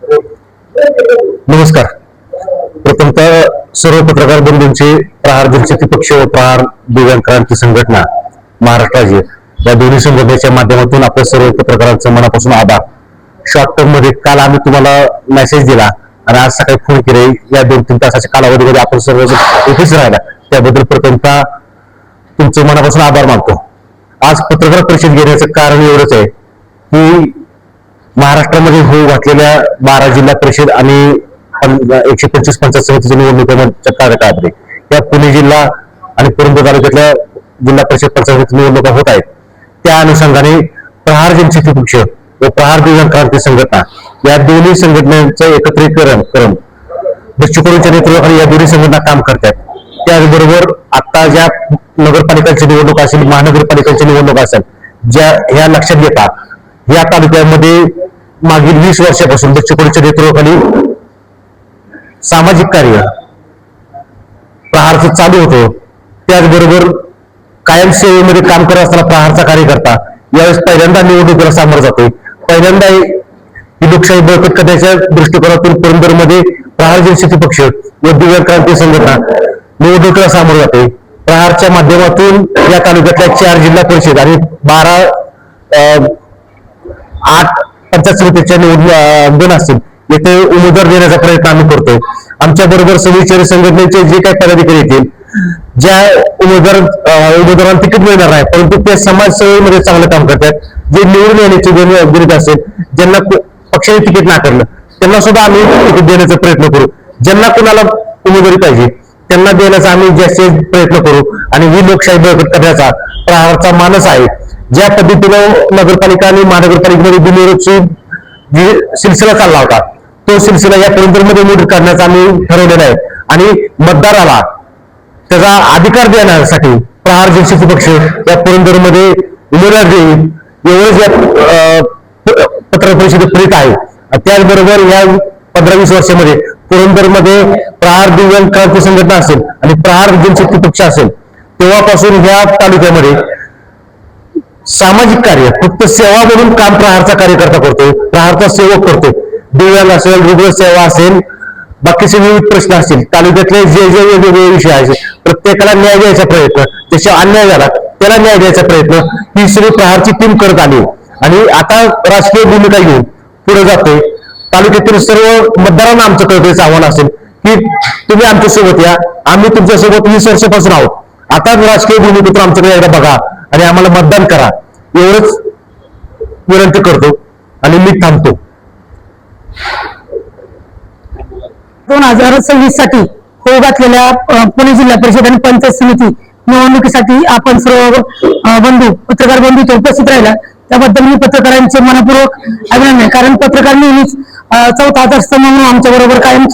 नमस्कार. प्रथमतः सर्व पत्रकार बंधूंचे प्रहार जनशक्ती पक्ष व प्रहार दिव्यांग क्रांती संघटना महाराष्ट्राची या दोन्ही संघटनेच्या माध्यमातून आपल्या सर्व पत्रकारांचं मनापासून आभार. शॉर्ट टर्ममध्ये काल आम्ही तुम्हाला मेसेज दिला आणि आज सकाळी फोन केले. या दोन तीन तासाच्या कालावधीमध्ये आपण सर्व इथेच राहिला. त्याबद्दल प्रथमतः तुमचं मनापासून आभार मानतो. आज पत्रकार परिषद घेण्याचं कारण एवढंच आहे की महाराष्ट्रामध्ये होऊ घातलेल्या बारा जिल्हा परिषद आणि एकशे पंचवीस पंचायत समितीच्या निवडणुकांच्या कार्यकाळामध्ये या पुणे जिल्हा आणि पुरंदर तालुक्यातल्या जिल्हा परिषद पंचायत समिती निवडणुका होत आहेत. त्या अनुषंगाने प्रहार जनशक्ती पक्ष व प्रहार दिव्यांग क्रांती संघटना या दोन्ही संघटनांचं एकत्रीकरण करून दृष्टिकोनच्या नेतृत्वाखाली या दोन्ही संघटना काम करतात. त्याचबरोबर आता ज्या नगरपालिकांची निवडणूक असेल महानगरपालिकांची निवडणूक असेल ज्या ह्या लक्षात घेता या तालुक्यामध्ये मागील वीस वर्षापासून दृष्टिकोनाच्या नेतृत्वाखाली सामाजिक कार्य प्रहारचं चालू होतं. त्याचबरोबर कायम सेवेमध्ये काम करत असताना प्रहारचा कार्यकर्ता यावेळेस पहिल्यांदा निवडणुकीला सामोरं जातोय पहिल्यांदा ही लोकशाही बळकट करण्याच्या दृष्टिकोनातून पुरंदरमध्ये प्रहार जनशक्ती पक्ष व दिव्यांग क्रांती संघटना निवडणुकीला सामोरं जाते. प्रहारच्या माध्यमातून या तालुक्यातल्या चार जिल्हा परिषद आणि बारा पन्नास रुपयाच्या निवडणूक असतील येथे उमेदवार देण्याचा प्रयत्न आम्ही करतोय आमच्या बरोबर सविचारी संघटनेचे जे काही पदाधिकारी येतील ज्या उमेदवार उमेदवारांना तिकीट मिळणार नाही परंतु ते समाजसेवेमध्ये चांगलं काम करतात. जे निवडून येण्याची गण- गणित असेल ज्यांना पक्षाने तिकीट नाकारलं त्यांना सुद्धा आम्ही तिकीट देण्याचा प्रयत्न करू. ज्यांना कुणाला उमेदवारी पाहिजे त्यांना देण्याचा आम्ही जास्तीत प्रयत्न करू. आणि ही लोकशाही बळकट करण्याचा प्रहारचा मानस आहे. ज्या पद्धतीनं नगरपालिका आणि महानगरपालिकेमध्ये बिनविरोधची जी सिलसिला चालला होता तो सिलसिला या पुरंदरमध्ये मोठीत करण्याचा आम्ही ठरवलेला आहे. आणि मतदाराला त्याचा अधिकार देण्यासाठी प्रहार जनशक्ती पक्ष या पुरंदरमध्ये उमेदवार देईल एवढंच या अं, प- परिषदेत प्रेरित आहे. त्याचबरोबर या पंधरा वीस वर्षामध्ये पुरंदरमध्ये प्रहार दिव्यांग क्रांती संघटना असेल आणि प्रहार जनशक्ती पक्ष असेल तेव्हापासून या तालुक्यामध्ये सामाजिक कार्य फक्त सेवा म्हणून काम प्रहारचा कार्यकर्ता करतो प्रहारचा सेवक करतो. दिव्यांग असेल रुग्ण सेवा असेल बाकीचे विविध प्रश्न असतील तालुक्यातले जे जे वेगवेगळे विषय आहेत प्रत्येकाला न्याय द्यायचा प्रयत्न त्याच्या अन्याय झाला त्याला न्याय द्यायचा प्रयत्न ही सगळी प्रहारची टीम करत आली. आणि आता राजकीय भूमिका घेऊन पुढे जातोय. तालुक्यातील सर्व मतदारांना आमचं कळकळीचं आव्हान असेल की तुम्ही आमच्यासोबत या आम्ही तुमच्यासोबत वीस वर्षापासून आहोत. आता राजकीय भूमिकेतून आमच्याकडे एकदा बघा आणि आम्हाला मतदान करा. एवढंच विनंती करतो आणि मी थांबतो. दोन हजार सव्वीससाठी होऊ घातलेल्या पुणे जिल्हा परिषद आणि पंचायत समिती निवडणुकीसाठी आपण सर्व बंधू पत्रकार बंधू इथे उपस्थित राहिला. त्याबद्दल मी पत्रकारांचे मनपूर्वक अभिनंदन आहे. कारण पत्रकार नेहमीच चौथा आधारस्तंभ म्हणून आमच्या बरोबर कायम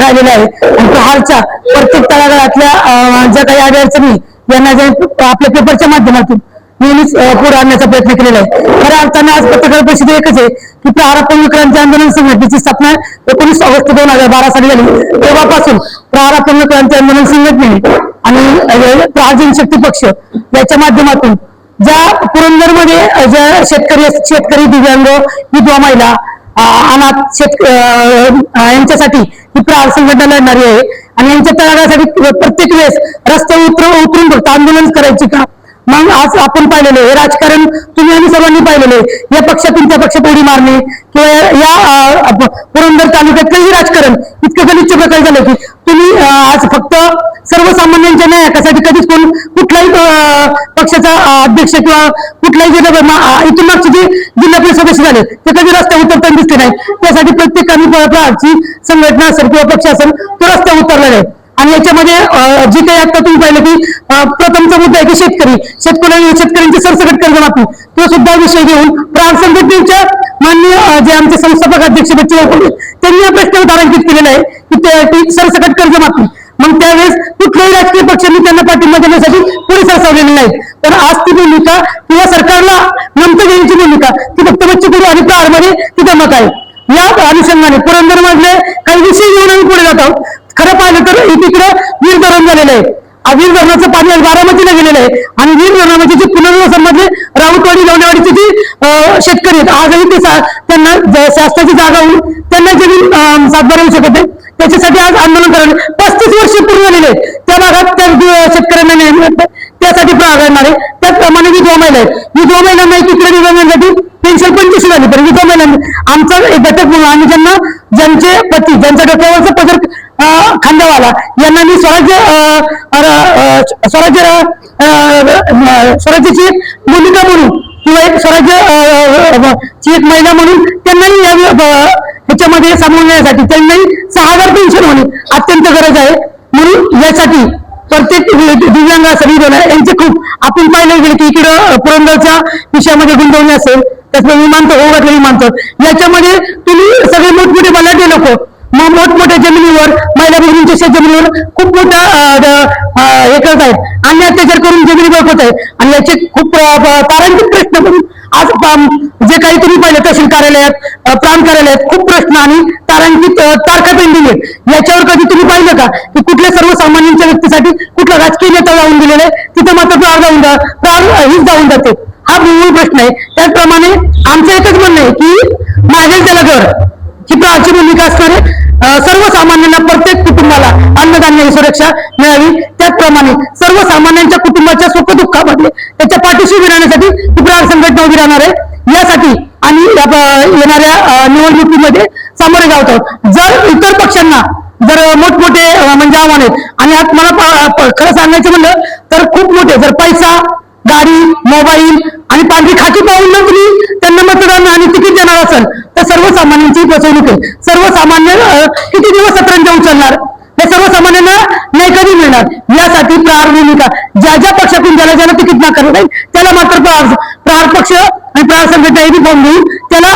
राहिलेले आहे. आणि प्रहारच्या प्रत्येक तळागाळातल्या ज्या काही अडचणी यांना जे आपल्या पेपरच्या माध्यमातून नेहमीच पुढे आणण्याचा प्रयत्न केलेला आहे. खऱ्या अर्थानं आज पत्रकार परिषद एकच आहे की प्रहारपंग क्रांती आंदोलन संघटनेची स्थापना एकोणीस ऑगस्ट दोन हजार बारा साली झाली. तेव्हापासून प्रहार अपंग क्रांती आंदोलन संघटनेने आणि अ, प्रहार जनशक्ती पक्ष याच्या माध्यमातून ज्या पुरंदरमध्ये ज्या शेतकरी शेतकरी दिव्यांग विधवा महिला अनाथ शेत यांच्यासाठी ही प्रहार संघटना लढणारी आहे. आणि यांच्या तळागासाठी प्रत्येक वेळेस रस्ते उतर उतरून फक्त आंदोलन करायची का? मग आज आपण पाहिलेलं आहे हे राजकारण तुम्ही आणि सर्वांनी पाहिलेलं आहे. या पक्षातून त्या पक्षात उडी मारणे किंवा या- पुरंदर तालुक्यातलंही राजकारण. इतकं गलिच्छ प्रकार झालं की तुम्ही आज फक्त सर्वसामान्यांच्या न्यायासाठी कधीच कोण कुठलाही पक्षाचा अध्यक्ष किंवा कुठलाही जे मा- इथून मागचे जे जिल्हा परिषद सदस्य झाले ते कधी रस्त्यावर उतरताना दिसले नाही त्यासाठी प्रत्येकाने प- संघटना असेल किंवा पक्ष असेल तो रस्ता उतरलेला आहे. आणि याच्यामध्ये जे काही आता तुम्ही पाहिलं की प्रथमचा मुद्दा आहे की शेतकरी शेतकरी शेतकऱ्यांचे सरसकट कर्जमाफी तो सुद्धा विषय घेऊन प्राण संघटनेच्या माननीय जे आमचे संस्थापक अध्यक्ष बच्चूभाऊ त्यांनी हा प्रश्न तारांकित केलेला आहे की ते- ती सरसकट कर्जमाफी मग त्यावेळेस कुठल्याही राजकीय पक्षांनी त्यांना पाठिंबा देण्यासाठी पुढे सरसावलेले नाहीत. पण आज ती भूमिका किंवा सरकारला नंतर देण्याची भूमिका. ती फक्त बच्चू कडू आणि प्रहारमध्ये ती आहे. या अनुषंगाने पुरंदर मधले काही विषय घेऊन आम्ही पुढे जात आहोत. खरं पाहिलं तर एकीकडे धरण झालेलं आहे. वीर धरणाचं पाणी आज बारामतीला गेलेलं आहे. आणि वीर धरणामध्ये जे पुनर्वसनमध्ये राऊतवाडी लोणेवाडीचे जे शेतकरी आहेत आजही ते सा- त्यांना शासनाची जागा होऊन त्यांना जमीन अं, सातबारा येऊ शकत नाही. त्याच्यासाठी आज आंदोलन करायला पस्तीस वर्ष पूर्ण झालेले आहेत. त्या भागात त्या शेतकऱ्यांना न्याय मिळत त्यासाठी प्रहार आहे त्याचप्रमाणे विधवा महिला आहेत. विधवा महिलांना तिकडे विधवा महिलांसाठी पेन्शन पंचवीस झाली? पण विधवा महिला आमचा एक घटक म्हणून आम्ही ज्यांना ज्यांचे पती ज्यांच्या डोक्यावरचा पदर खांद्यावाला यांना मी स्वराज्य स्वराज्य स्वराज्याची एक भूमिका म्हणून किंवा एक स्वराज्य ची एक महिला म्हणून त्यांनाही या अं, ह्याच्यामध्ये सामावून घेण्यासाठी त्यांनाही सहा हजार पेन्शन होणे अत्यंत गरज आहे. म्हणून यासाठी प्रत्येक दिव्यांग असं यांचे खूप आपण पाहिलं गेलं की इकडं पुरंदरच्या विषयामध्ये गुंतवणे असेल. त्याचं विमानतळ हो घातलं विमानतळ याच्यामध्ये तुम्ही सगळे मोठमोठे बलाढ्य लोक. मग मोठमोठ्या जमिनीवर महिला भगिनींच्या शेत जमिनीवर खूप मोठा हे करत आहेत. आणि अत्याचार करून जमिनी बळकत आहेत. आणि याचे खूप तारांकित प्रश्न म्हणून आज जे काही तुम्ही पाहिलं तहसील कार्यालयात प्रांत कार्यालयात खूप प्रश्न आणि तारांकित अं, तारखा पेंडिंग आहेत. याच्यावर कधी तुम्ही पाहिलं का? की कुठल्या सर्वसामान्यांच्या व्यक्तीसाठी कुठला राजकीय नेता जाऊन दिलेला आहे तिथं मात्र प्रार जाऊन जा प्रार हीच जाऊन जाते. हा मूळ प्रश्न आहे. त्याचप्रमाणे आमचं एकच म्हणणं आहे की मागेल त्याला घर. ही प्रारची भूमिका असणार आहे सर्वसामान्यांना प्रत्येक कुटुंबाला अन्नधान्याची सुरक्षा मिळावी. त्याचप्रमाणे सर्वसामान्यांच्या कुटुंबाच्या सुखदुःखामध्ये त्याच्या पाठीशी उभी राहण्यासाठी ही संघटना उभी राहणार आहे. येणाऱ्या निवडणुकीमध्ये सामोरे जात आहोत जर इतर पक्षांना जर मोठमोठे म्हणजे आव्हान आहेत आणि आज मला खरं सांगायचं म्हणलं तर खूप मोठे जर पैसा गाडी मोबाईल आणि पांढरी खाती पाहून तुम्ही त्यांना मतदान आणि तिकीट देणार असेल तर सर्वसामान्यांची फसवणूक आहे. सर्वसामान्य किती दिवस सतरंजा उचलणार? हे सर्वसामान्यांना नाही कधी मिळणार. यासाठी प्रहार ज्या ज्या पक्षातून ज्याला ज्याला तिकीट नाकारलं नाही त्याला मात्र प्रहार प्रहार पक्ष आणि प्रहार संघटना हे बी फॉर्म देऊन त्याला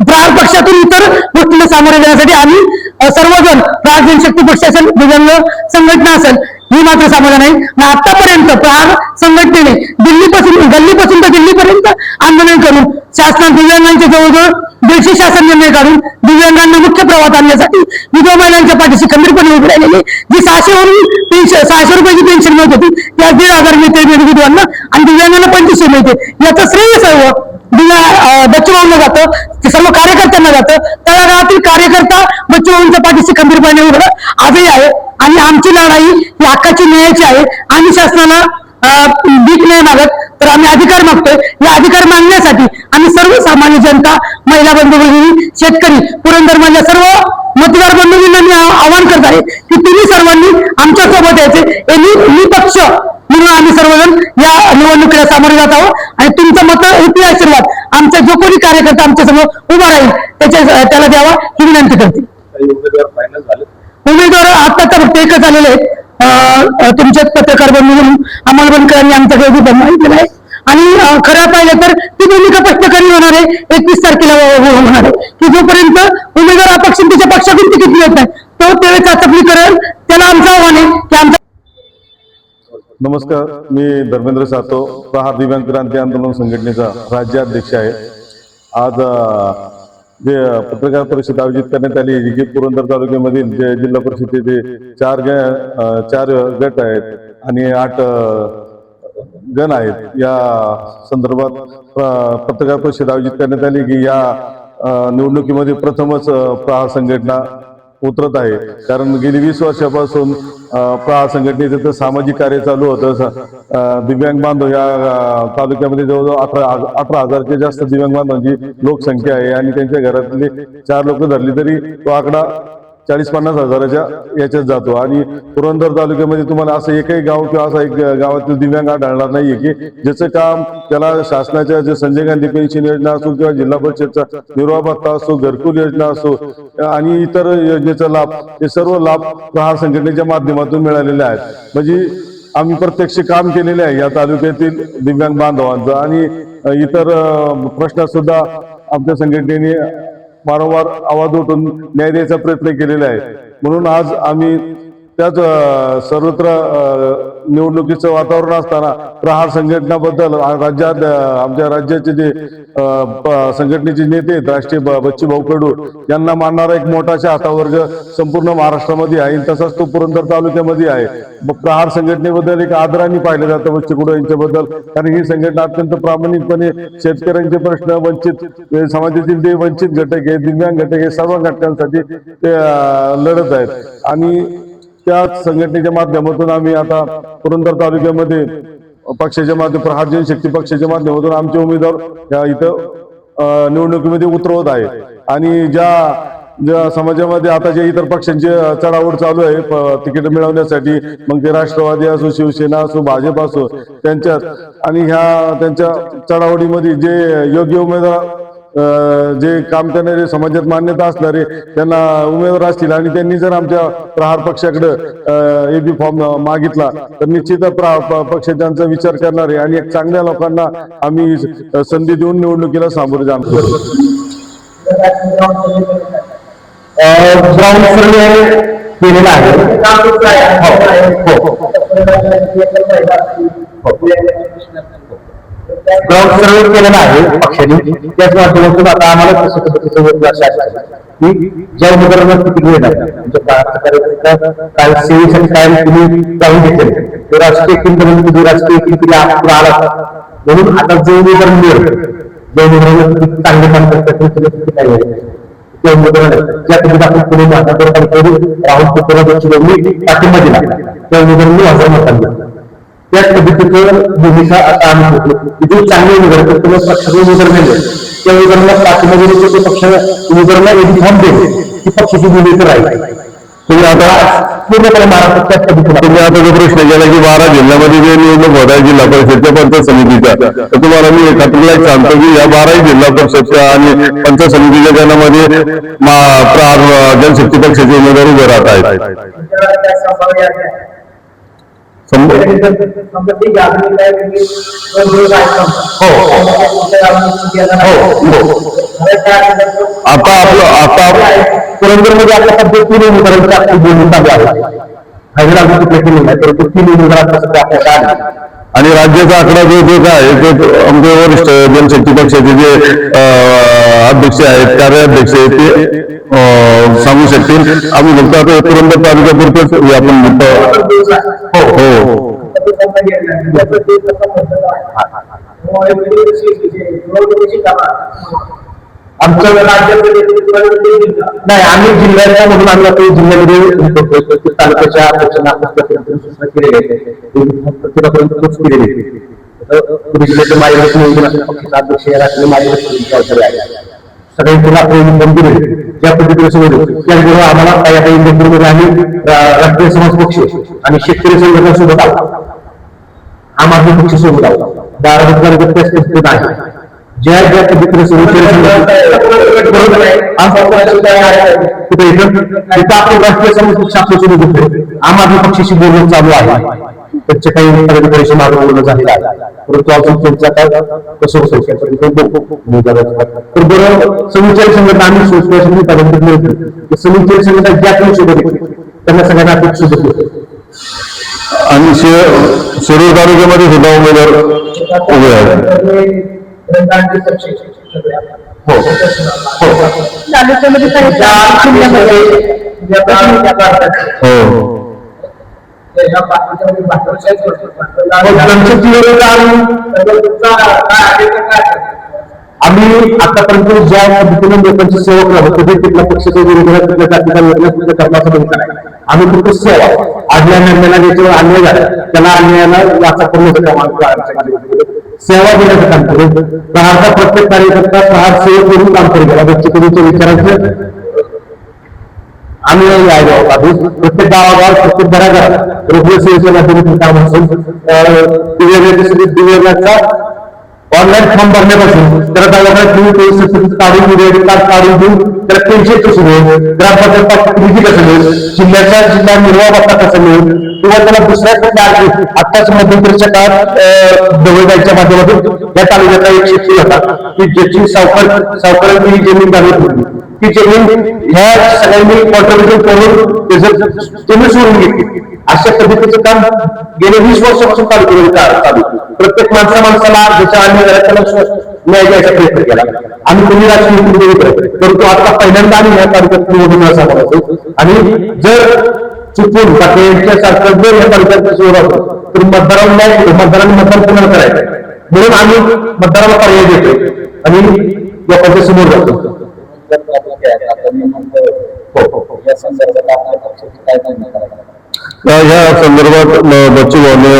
प्रहार पक्षातून इतर गोष्टींना सामोरे जाण्यासाठी आम्ही अ, सर्वजण प्रहार जनशक्ती पक्ष असेल दिव्यांग संघटना असेल ही मात्र समाधान आहे आणि आतापर्यंत प्रहार संघटनेने दिल्लीपासून गल्लीपासून तर दिल्लीपर्यंत आंदोलन करून शासनात दिव्यांगांचे जवळजवळ दीडशे शासन निर्णय काढून दिव्यांगांना मुख्य प्रवाहात आणण्यासाठी विधवा महिलांच्या पाठीशी खंबीरपणे उभे राहिलेले. जी सहाशेवरून तीनशे सहाशे रुपयाची पेन्शन मिळत होती त्या दीड हजार मिळते विधवांना आणि दिव्यांगांना पंचवीसशे मिळते. याचं श्रेय सर्व दिव्या अं, बच्चूभाऊंना जातं ते सर्व कार्यकर्त्यांना जातं. तळागाळातील कार्यकर्ता बच्चूभाऊंच्या पाठीशी खंबीरपणे उभं आजही आहे आणि आमची लढाई ही हक्काची न्यायाची आहे. आम्ही शासनाला भीक नाही मागत तर आम्ही अधिकार मागतोय. या अधिकार मागण्यासाठी आम्ही सर्वसामान्य जनता महिला बंधू भगिनी शेतकरी पुरंदर माझ्या सामोरे जात आहोत आणि तुमचं मत हेतू आशीर्वाद. आमचा जो कोणी कार्यकर्ता आमच्यासमोर उभा राहील त्याच्या त्याला द्यावा ही विनंती करते. काही उमेदवार आता तर फक्त एकच आलेले आहेत. तुमच्याच पत्रकार बंधू म्हणून अमोल बनकरांनी आमच्याकडे उभी माहिती आहे. आणि खरं पाहिलं तर ती भूमिका कधी होणार आहे. एकवीस तारखेला हो- हो- होणार आहे. की जोपर्यंत उमेदवार अपक्ष त्याच्या पक्षातून तिकीट मिळत नाही तो त्यावेळेस चाचपणी करेल त्याला आमचं आव्हान आहे की आमचा नमस्कार मी धर्मेंद्र सातो प्रहार दिव्यांग क्रांती आंदोलन संघटनेचा राज्याध्यक्ष आहे. आज जे पत्रकार परिषद आयोजित करण्यात आली जी की पुरंदर तालुक्यामधील जे जिल्हा परिषदेचे चार ग चार गट आहेत आणि आठ गण आहेत या संदर्भात पत्रकार परिषद आयोजित करण्यात आली की या निवडणुकीमध्ये प्रथमच प्रहार संघटना उतरत आहे. कारण गेली वीस वर्षापासून प्रा संघटनेचं तर सामाजिक कार्य चालू होतं. दिव्यांग बांधव या तालुक्यामध्ये जवळजवळ अठरा अठरा हजारच्या जास्त दिव्यांग बांधवांची लोकसंख्या आहे. आणि त्यांच्या घरातले चार लोक धरली तरी तो आकडा चाळीस पन्नास हजाराच्या याच्यात जातो. आणि पुरंदर तालुक्यामध्ये तुम्हाला असं एकही गाव किंवा असा एक गावातील दिव्यांग आढळणार नाहीये की ज्याचं काम त्याला शासनाच्या जे संजय गांधी पेन्शन योजना असो किंवा जिल्हा परिषदचा निर्वाह भत्ता असो घरकुल योजना असो आणि इतर योजनेचा लाभ हे सर्व लाभ प्रहार संघटनेच्या माध्यमातून मिळालेले आहेत. म्हणजे आम्ही प्रत्यक्ष काम केलेले आहे या तालुक्यातील दिव्यांग बांधवांचं. आणि इतर प्रश्न सुद्धा आमच्या संघटनेने वारंवार आवाज उठून न्याय द्यायचा प्रयत्न केलेला आहे. म्हणून आज आम्ही त्याच सर्वत्र निवडणुकीचं वातावरण असताना प्रहार संघटनाबद्दल राज्यात आमच्या राज्याचे जे संघटनेचे नेते आहेत राष्ट्रीय बच्ची भाऊ कडू यांना मानणारा एक मोठाशा वर्ग संपूर्ण महाराष्ट्रामध्ये आहे. तसाच तो पुरंदर तालुक्यामध्ये आहे. प्रहार संघटनेबद्दल एक आदराने पाहिलं जातं बच्चू कडू यांच्याबद्दल. कारण ही संघटना अत्यंत प्रामाणिकपणे शेतकऱ्यांचे प्रश्न वंचित समाजातील जे वंचित घटक आहे दिव्यांग घटक आहे सर्व घटकांसाठी ते लढत आहेत. आणि त्या संघटनेच्या माध्यमातून आम्ही आता पुरंदर तालुक्यामध्ये पक्षाच्या माध्यम प्रहार जनशक्ती पक्षाच्या माध्यमातून आमचे उमेदवार या इथं निवडणुकीमध्ये उतरवत आहे. आणि ज्या ज्या समाजामध्ये आता जे इतर पक्षांची चढावड चालू आहे तिकीट मिळवण्यासाठी मग ते राष्ट्रवादी असो शिवसेना असो भाजप असो त्यांच्यात आणि ह्या त्यांच्या चढावडीमध्ये जे योग्य उमेदवार जे काम करणारे समाजात मान्यता असणारे त्यांना उमेदवार असतील आणि त्यांनी जर आमच्या प्रहार पक्षाकडे एबी फॉर्म मागितला तर निश्चित प्रा- पक्ष त्यांचा विचार करणारे आहे आणि एक चांगल्या लोकांना आम्ही संधी देऊन निवडणुकीला सामोरे जाणार आहे ग्राउंड सर्वे केलेला आहे पक्षाने. त्याच माध्यमातून आता आम्हाला कसं पद्धतीचं होत असं की ज्या उमेदवारांना तिकीट मिळणार म्हणजे काय सेवेसाठी काय तुम्ही जाऊन घेतले. ते राजकीय केंद्र तुझी राजकीय केंद्र आला. म्हणून आता जो उमेदवार मिळेल. ज्या उमेदवारांना चांगले काम करतात त्याला त्या ज्या आपण पुणे राहुल कुटुंबाची पाठिंबा दिला. त्या उमेदवारांनी हजार मतांना त्याच पद्धतीचं भूमिका आता आम्ही की जो चांगले उमेदवार त्याला पक्षाचे उमेदवार नाही त्या उमेदवारांना पाठिंबा ते पक्ष उमेदवारांना एक फॉर्म ती पक्षाची भूमिका राहील. तुम्ही आता पूर्णपणे महाराष्ट्रात त्याच पद्धतीने तुम्ही आता जो प्रश्न केला की बारा जिल्ह्यामध्ये जे निवडणूक होत आहे जिल्हा परिषदच्या पंचायत समितीच्या तर तुम्हाला मी एक सांगतो की या बाराही जिल्हा परिषदच्या आणि पंचायत समितीच्या गणामध्ये प्रहार जनशक्ती पक्षाचे उमेदवार उभे राहत आहेत. आता आपलं आता पुरंदरमध्ये आता सध्या तीन उमेदवारांची आपली बोलणी चालू आहे. हैदराबाद कुठल्या केली नाही परंतु तीन उमेदवार आता सध्या आपल्याला आले आणि राज्याचा आकडा जो जो काय आहे, ते आमचे वरिष्ठ जनशक्ती पक्षाचे जे अध्यक्ष आहेत कार्याध्यक्ष आहेत ते सांगू शकतील. आम्ही फक्त आता हे पुरंदर तालुक्यापुरतच हे आपण हो. हो आमचं नाही आम्ही जिल्ह्याच्या म्हणून आम्ही आता जिल्ह्यामध्ये तालुक्याच्या अध्यक्षांना आपण सूचना केलेल्या केलेली जिल्ह्याचे मार्गदर्शन अध्यक्ष राष्ट्रीय मार्गदर्शन आपण ज्या पद्धतीने त्याचबरोबर आम्हाला काही आता इंडियामध्ये आम्ही राष्ट्रीय समाज पक्ष आणि शेतकरी संघटनासोबत आहोत आम आदमी पक्ष सोबत आहोत. पद्धतीने आहे. ज्या ज्या पद्धतीने समोरच्या कुठे इथं? आपण राष्ट्रीय समाज पक्ष आपल्यासोबत होतो आम आदमी पक्षाशी बोलणं चालू आहे. त्यांचे काही माझं बोलणं झालेलं आहे. परंतु अजून त्यांचं आता कसं. तर बरं समुच्चय संघटना आम्ही होतो समुच्चय संघटना ज्या त्यांना सगळ्यांना आपण येतो आणि शिरूर तालुक्यामध्ये सुद्धा उमेदवार उभे आहेत. हो. तालुक्यामध्ये हो. आम्ही आतापर्यंत ज्या पद्धतीने लोकांची सेवा करत कधी कुठल्या पक्षाच्या विरोधात बंद नाही. आम्ही फक्त सेवा आडल्या निर्णयाला ज्याच्यावर अन्याय झाला त्याला अन्यायाला वाचा करण्याचं काम सेवा देण्याचं काम करू प्रहारचा प्रत्येक कार्यकर्ता प्रहार सेवक म्हणून काम करू गेला. व्यक्तिगतीच्या विचारांचं आम्ही आहे आधी प्रत्येक गावागावात प्रत्येक घराघरात रुग्ण सेवेच्या माध्यमातून काम असेल दिव्यांगाच्या दिव्यांगाचा ऑनलाईन फॉर्म भरण्यापासून त्याला गावाकडे तुम्ही ते certificate काढून क्रेडिट कार्ड काढून देऊन त्याला पेन्शन सुरू मिळेल ग्रामपंचायत निधी कसं मिळेल? जिल्ह्याच्या जिल्हा निर्वाह भत्ता कसं मिळेल? किंवा त्याला दुसऱ्या कुठल्या आणखी आत्ताच मध्यंतरीच्या काळात दवळगाईच्या माध्यमातून या तालुक्याचा एक शेतकरी होता की ज्याची सावकार सावकारांची जमीन बाहेर होती. की जमीन ह्या सगळ्यांनी कॉन्ट्रिब्युशन करून त्याचं सोडून घेतली अशा पद्धतीचं काम गेले वीस वर्षापासून चालू केलेलं चालू प्रत्येक माणसा माणसाला ज्याच्या अन्य झाला त्याला न्याय द्यायचा प्रयत्न केला. आम्ही तुम्ही राजकीय परंतु आता पहिल्यांदा आम्ही या तालुक्यात निवडून समोर आणि जर चुकून बाकीच्या सारखं जर या तालुक्यात जोर तर मतदारांना न्याय देतो. मतदारांनी मतदान पुन्हा करायचं म्हणून आम्ही मतदाराला पर्याय देतो आणि लोकांच्या समोर जातो या संदर्भात आपल्या काय मागणी करायला या संदर्भात बच्चू भाऊनी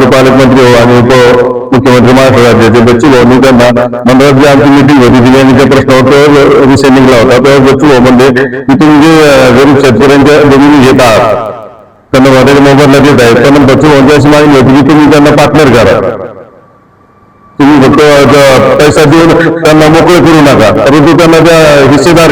जे पालकमंत्री हो आणि उपमुख्यमंत्री महाराष्ट्र राज्याचे बच्चू भाऊनी त्यांना मंडळात जी आमची मिटिंग होती तिने आणि त्या प्रश्नावर विषय निघला होता. तेव्हा बच्चू भाऊ म्हणजे की तुम्ही जे गरीब शेतकऱ्यांच्या जमिनी घेत आहात त्यांना वाटेल मोबदला देत आहेत. त्यांना बच्चू भाऊंची अशी मागणी होती की तुम्ही त्यांना पार्टनर करा. पैसा देऊन त्यांना मोकळे करू नका. परंतु त्यांना त्या हिस्सेदार